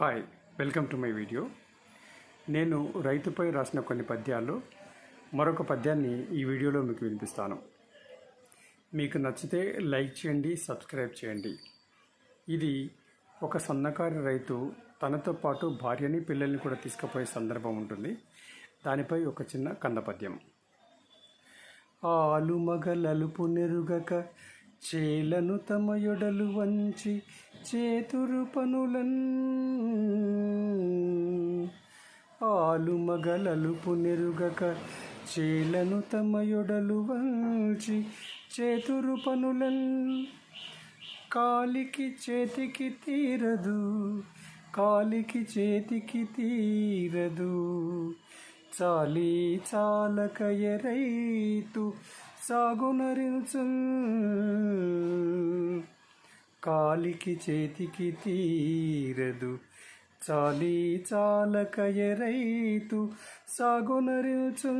Hi welcome to my video. నేను రైతుపై రాసిన కొన్ని పద్యాలు మరొక పద్యాన్ని ఈ వీడియోలో మీకు వినిపిస్తాను. మీకు నచ్చితే లైక్ చేయండి సబ్స్క్రైబ్ చేయండి. ఇది ఒక సన్నకారు రైతు తనతో పాటు భార్యని పిల్లల్ని కూడా తీసుకుపోయే సందర్భం ఉంటుంది. దానిపై ఒక చిన్న కంద పద్యం. ఆలు మగలలుపు నెరుగక చేలను తమ యొడలు వంచి చేతురు పనులన్ ఆలు మగలలుపు నెరుగక చేలను తమ యొడలు వంచి చేతురు పనులన్ కాలికి చేతికి తీరదు కాలికి చేతికి తీరదు. చాలి చాలక ఎరైతు సాగునరించు కాలికి చేతికి తీరదు. చాలి చాలక ఎరైతు సాగునరించు